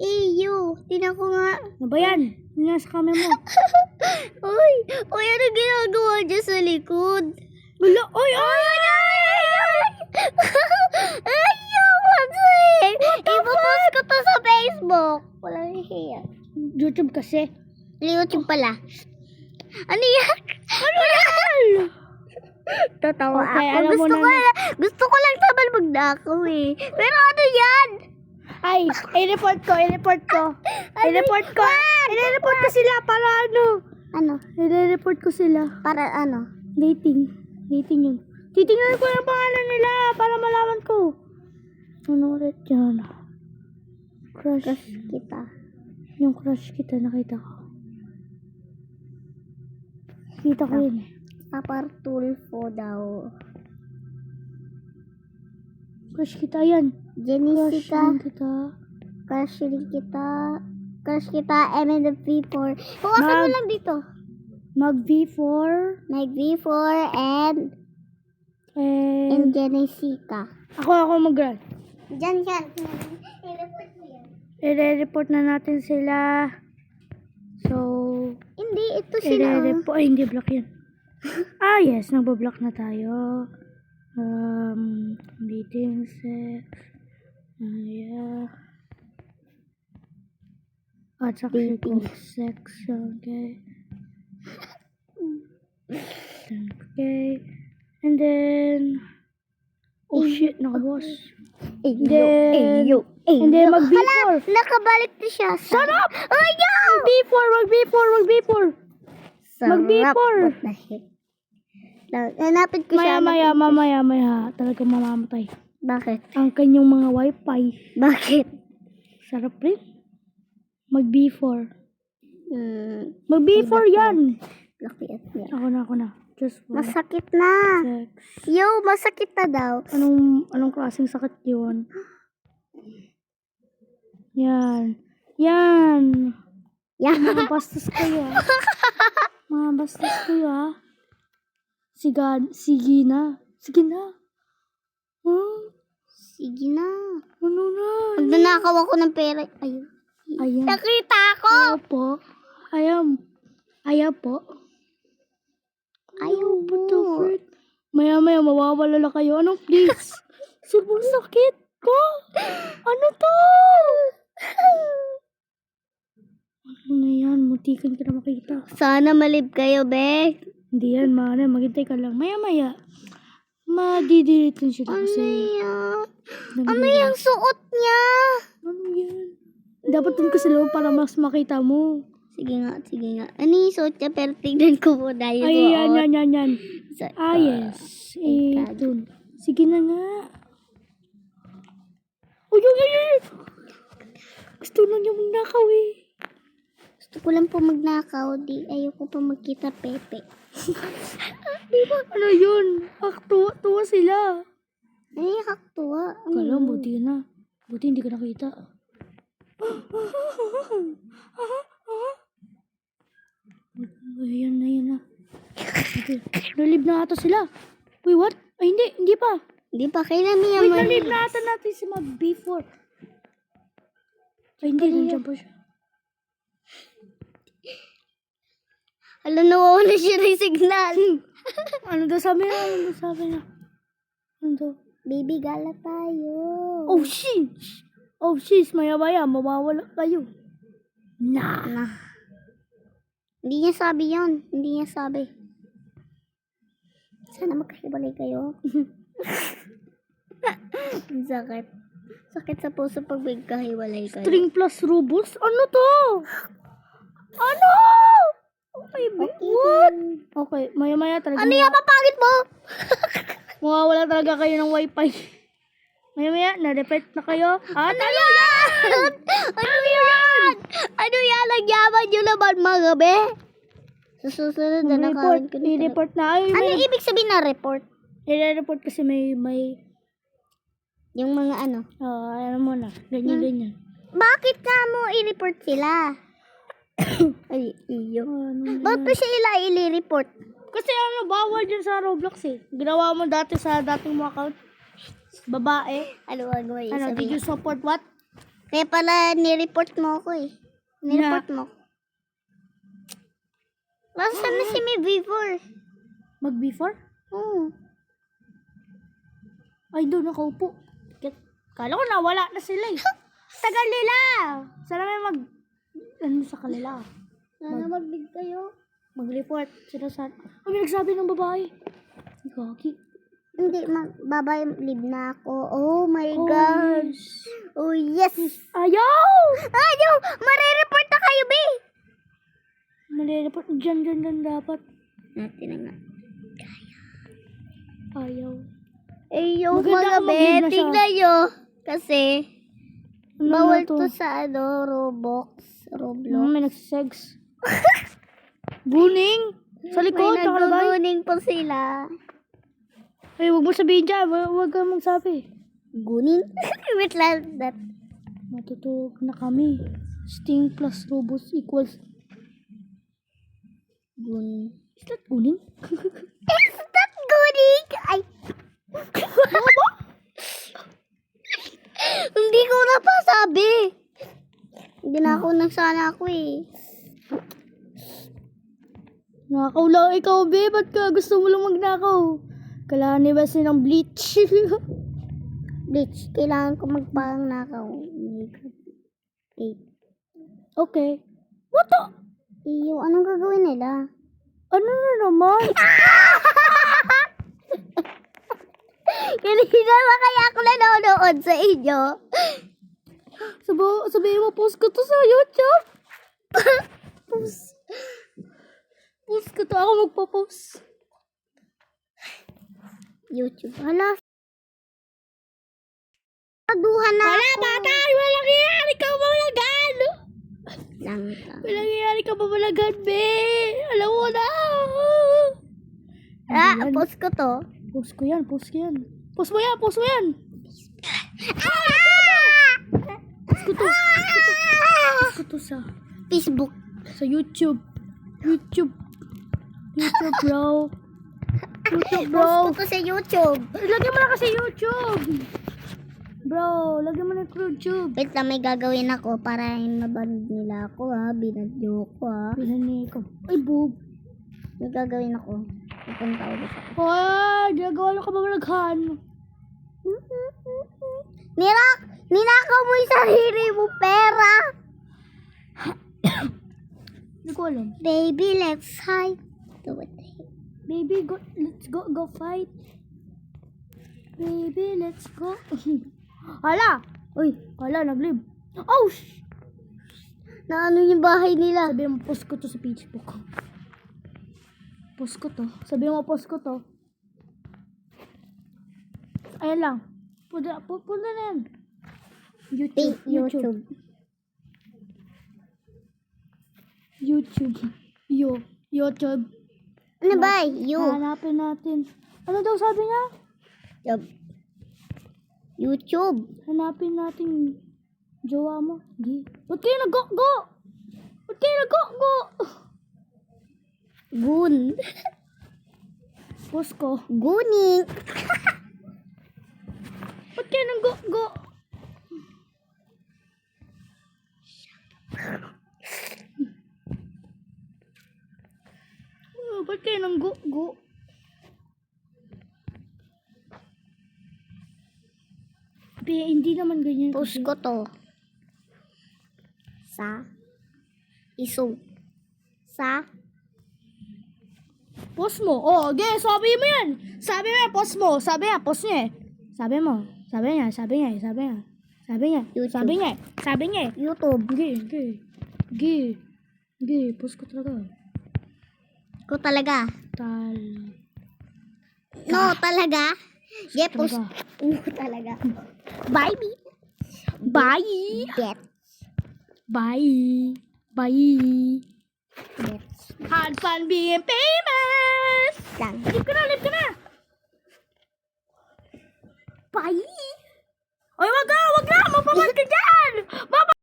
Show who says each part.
Speaker 1: EU. Tinan ko nga.
Speaker 2: Ano ba yan? Ano sa camera mo?
Speaker 1: Uy! Uy, ano ginagawa dyan sa likod?
Speaker 2: Wala, oy, oy, oy,
Speaker 1: Ayaw! Kasi! Ipopost ko to sa Facebook. Walang hiya.
Speaker 2: YouTube kasi.
Speaker 1: YouTube pala. Ano yan? Ano yan? Tatawa
Speaker 2: Okay,
Speaker 1: ako. Gusto
Speaker 2: na
Speaker 1: ko,
Speaker 2: na-
Speaker 1: gusto ko lang naman magnakaw eh. Pero ano yan?
Speaker 2: Ay, i-report ko, i-report ko. I-report ko. I-report ko sila para ano.
Speaker 1: Ano?
Speaker 2: I-report ko sila.
Speaker 1: Para ano?
Speaker 2: Dating. Dating yun. Titingnan ko yung pangalan nila para malaman ko. Ano ulit yan? Crush.
Speaker 1: Kita.
Speaker 2: Yung crush kita nakita ko. Kita ko yun eh.
Speaker 1: Papartulfo daw.
Speaker 2: Crush kita yan. Crush
Speaker 1: Jenisika.
Speaker 2: din kita.
Speaker 1: Crush rin kita. Crush kita. MNP4. Huwakan mo
Speaker 2: Mag-
Speaker 1: lang dito.
Speaker 2: Mag V4
Speaker 1: Mag V4 and,
Speaker 2: and
Speaker 1: and Jenisika.
Speaker 2: ako ako mag
Speaker 1: Diyan yan. I-report mo yan.
Speaker 2: I-report na natin sila. So,
Speaker 1: Hindi, ito sila.
Speaker 2: i-report. Ay, hindi block yan. ah, yes. Nagbo-block na tayo. Um, meeting sex. Uh, yeah. At saka
Speaker 1: Dating.
Speaker 2: sex. Okay. Okay. And then, oh shit, nakaboss.
Speaker 1: Eyo,
Speaker 2: Then,
Speaker 1: eyo,
Speaker 2: and then
Speaker 1: eyo.
Speaker 2: mag
Speaker 1: Hala,
Speaker 2: B4.
Speaker 1: nakabalik na siya. Shut up! Ayaw!
Speaker 2: Mag B4, mag B4, mag B4. Mag B4.
Speaker 1: What the heck? Na- Hanapin ko siya.
Speaker 2: Maya, maya, mamaya, maya. Talaga mamamatay.
Speaker 1: Bakit?
Speaker 2: Ang kanyang mga wifi.
Speaker 1: Bakit?
Speaker 2: Sarap rin. Mag B4.
Speaker 1: Hmm,
Speaker 2: Mag B4 yan.
Speaker 1: laki at niya.
Speaker 2: Ako na, ako na. Just one
Speaker 1: Masakit na.
Speaker 2: sex.
Speaker 1: Yo, masakit na daw.
Speaker 2: Anong, anong klaseng sakit yun? Yan. Yan.
Speaker 1: Yan.
Speaker 2: Mga bastos kayo. Mga bastos kayo ah. Siga, sige na. Sige na. Huh?
Speaker 1: Sige na.
Speaker 2: Ano na?
Speaker 1: Magnanakaw ako ng pera. Ayun.
Speaker 2: Ayan.
Speaker 1: Nakita ako!
Speaker 2: Ayaw po. Ayaw. Ayaw po.
Speaker 1: Ayaw
Speaker 2: What the
Speaker 1: mo.
Speaker 2: frick? Maya maya mawawala na kayo. Ano please? Sobrang sakit ko. Ano to? Ano na yan? Mutikan ka na makita.
Speaker 1: Sana malib kayo, be.
Speaker 2: Hindi yan, mana. Maghintay ka lang. Maya maya. Madidelete lang siya
Speaker 1: Ano
Speaker 2: kasi.
Speaker 1: yan?
Speaker 2: Ano
Speaker 1: Ano yung suot niya?
Speaker 2: Ano yan? Dapat dun ka sa loob para mas makita mo.
Speaker 1: Sige nga, sige nga. Ano yung suot niya? Pero tignan ko muna yung
Speaker 2: Ay,
Speaker 1: suot.
Speaker 2: yan, yan, yan, yan.
Speaker 1: Sa-
Speaker 2: Ah, yes. Eh, dun. Sige na nga. Uy, uy, uy, uy! Gusto na niya magnakaw eh.
Speaker 1: Gusto ko lang po magnakaw. Di, ayoko pa magkita pepe.
Speaker 2: Di ba? Ano yun? Ah, tuwa, tuwa sila.
Speaker 1: Ay, nakaktuwa. Ano
Speaker 2: Kala,
Speaker 1: yun?
Speaker 2: buti na. Buti hindi ka nakita. Ayan na, yan na. Nalib na ata sila. Wait, what? Ay, hindi. Hindi pa.
Speaker 1: Di ba? Kailan niya
Speaker 2: Wait, nalib na ata natin si Mag B4. Ay, hindi. Nandiyan pa siya.
Speaker 1: Alam, nawawala siya ng signal.
Speaker 2: Ano daw sabi niya? Ano daw sabi niya? Ano daw?
Speaker 1: Baby, gala tayo.
Speaker 2: Oh, sheesh! Oh, sheesh! Maya-maya, mawawala kayo. Nah.
Speaker 1: Na. Hindi niya sabi yon. Hindi niya sabi. Sana magkahiwalay kayo. Sakit. Sakit sa puso pag magkahiwalay kayo.
Speaker 2: String plus rubles? Ano to? Ano? Okay, ba- what? Okay, maya-maya talaga.
Speaker 1: Ano yung papangit mo?
Speaker 2: Mawawala talaga kayo ng wifi. Maya-maya, na-repeat na kayo. At
Speaker 1: Ano yan? ano yan? Ano yan? Ang yaman nyo naman mga. Sa susunod na nakawin ko
Speaker 2: i-report na. Ay,
Speaker 1: Ano
Speaker 2: may,
Speaker 1: ibig sabihin na report?
Speaker 2: i-report kasi may, may,
Speaker 1: Yung mga ano?
Speaker 2: ah, ano mo na, ganyan, ganyan.
Speaker 1: Bakit ka mo i-report sila? Ay, iyo.
Speaker 2: Ano
Speaker 1: Ba't pa siya ila i-report?
Speaker 2: Kasi ano, bawal dyan sa Roblox eh. Ginawa mo dati sa dating mo account. Babae.
Speaker 1: Ano gagawin?
Speaker 2: Ano,
Speaker 1: Sabi
Speaker 2: did you support what?
Speaker 1: Kaya pala nireport mo ako eh. Nireport mo. Nasaan na si May before?
Speaker 2: Mag before?
Speaker 1: Oo.
Speaker 2: Ay, doon nakaupo. Kala ko nawala na sila eh. Tagal nila! Sana may mag... Ano sa kanila?
Speaker 1: Sana mag-big kayo.
Speaker 2: Mag-report sila sa... May nagsabi ng babae. Gagi.
Speaker 1: Hindi, magbabay, leave na ako. Oh my
Speaker 2: Oh,
Speaker 1: God.
Speaker 2: yes.
Speaker 1: Oh, yes.
Speaker 2: Ayaw!
Speaker 1: Ayaw! Marireport na kayo, be!
Speaker 2: Malireport. Diyan, diyan, diyan dapat.
Speaker 1: Natin na nga.
Speaker 2: Ayaw.
Speaker 1: Ayaw,
Speaker 2: Maganda
Speaker 1: mga be. Tingnan nyo. Kasi,
Speaker 2: Ano
Speaker 1: bawal
Speaker 2: to?
Speaker 1: to sa ano, Roblox. Roblox.
Speaker 2: Ano, may nagsisex. Guning! Sa likod,
Speaker 1: May
Speaker 2: nakalagay.
Speaker 1: naguguning po sila.
Speaker 2: Ay, wag mo sabihin dyan. Wag, wag kang magsabi.
Speaker 1: Guning? Wait lang. That.
Speaker 2: Matutulog na kami. Sting plus robots equals...
Speaker 1: Gun.
Speaker 2: Is that guning?
Speaker 1: Is that guning? Ay. Hindi ko sabi. Hindi na ako nagsana ako eh.
Speaker 2: Nakaw lang ikaw, be. Ba't ka gusto mo lang magnakaw? Kailangan ni Wesley ng bleach.
Speaker 1: Bitch, kailangan ko magpang nakaw. Okay.
Speaker 2: okay. What the?
Speaker 1: Iyo, anong gagawin nila?
Speaker 2: Ano na naman?
Speaker 1: Kanina ba kaya ako nanonood sa inyo?
Speaker 2: Sabo, sabihin mo, post ko to sa YouTube. post. Post ko to. Ako magpo-post.
Speaker 1: YouTube. Hala. Taduhan na
Speaker 2: Wala,
Speaker 1: ako.
Speaker 2: bata! Walang iyan! Ikaw mabalagan!
Speaker 1: Lang ka.
Speaker 2: Walang iyan! Ikaw mabalagan, be! Alam mo na!
Speaker 1: Ah,
Speaker 2: Ayan.
Speaker 1: post ko to.
Speaker 2: Post ko yan, post ko yan. Post mo yan, post mo yan!
Speaker 1: Ah!
Speaker 2: To. Ko to sa,
Speaker 1: Facebook.
Speaker 2: sa YouTube. YouTube. YouTube, bro. YouTube, bro.
Speaker 1: Post ko to sa YouTube.
Speaker 2: Lagyan mo na kasi YouTube. Bro, lagyan mo na YouTube.
Speaker 1: Wait lang, may gagawin ako para maband nila ako ha. Binadyo ko ha.
Speaker 2: Pinani ko. Ay, boob.
Speaker 1: May gagawin ako. Pupunta ulit ako.
Speaker 2: Ay, ginagawa na ka mamalaghan.
Speaker 1: Nirak! Ninakaw mo yung sarili mo pera!
Speaker 2: Hindi ko alam.
Speaker 1: Baby, let's hide.
Speaker 2: Baby, go, let's go, go fight. Baby, let's go. Hala! Uy, hala, nag-live. Oh, sh!
Speaker 1: Na ano yung bahay nila?
Speaker 2: Sabi mo, post ko to sa Facebook. Post ko to. Sabi mo, post ko to. Ayan lang. Punta, pu- punta na yan. YouTube.
Speaker 1: YouTube.
Speaker 2: YouTube. Yo. YouTube.
Speaker 1: Ano ba? You.
Speaker 2: Hanapin natin. Ano daw sabi niya?
Speaker 1: Job. YouTube.
Speaker 2: Hanapin natin jowa mo. Di. Ba't kayo nag-go-go? Ba't kayo nag-go-go?
Speaker 1: Gun.
Speaker 2: Post ko.
Speaker 1: Guning.
Speaker 2: Ba't kayo nag-go-go? Oh, ba't kayo nang go-go? Be, hindi naman ganyan.
Speaker 1: Post
Speaker 2: kasi.
Speaker 1: ko to. Sa. Iso. Sa.
Speaker 2: Post mo. Oh, okay, sabi mo yan. Sabi mo yan, post mo. Sabi niya, post niya eh. Sabi mo. Sabi niya, sabi niya, sabi niya. Sabi niya,
Speaker 1: YouTube.
Speaker 2: sabi niya, sabi niya.
Speaker 1: YouTube.
Speaker 2: Gi, gi, gi, gi, post ko talaga.
Speaker 1: Ko talaga.
Speaker 2: Tal.
Speaker 1: No, talaga. Post.
Speaker 2: Talaga.
Speaker 1: Oo, talaga. Bye, me.
Speaker 2: Bye!
Speaker 1: Get.
Speaker 2: Bye! Bye!
Speaker 1: Get.
Speaker 2: Had fun being famous!
Speaker 1: Lang.
Speaker 2: Leave ka na, leave ka na!
Speaker 1: Bye.
Speaker 2: Ay, wag ka, wag na! Magpapag ka dyan! Baba!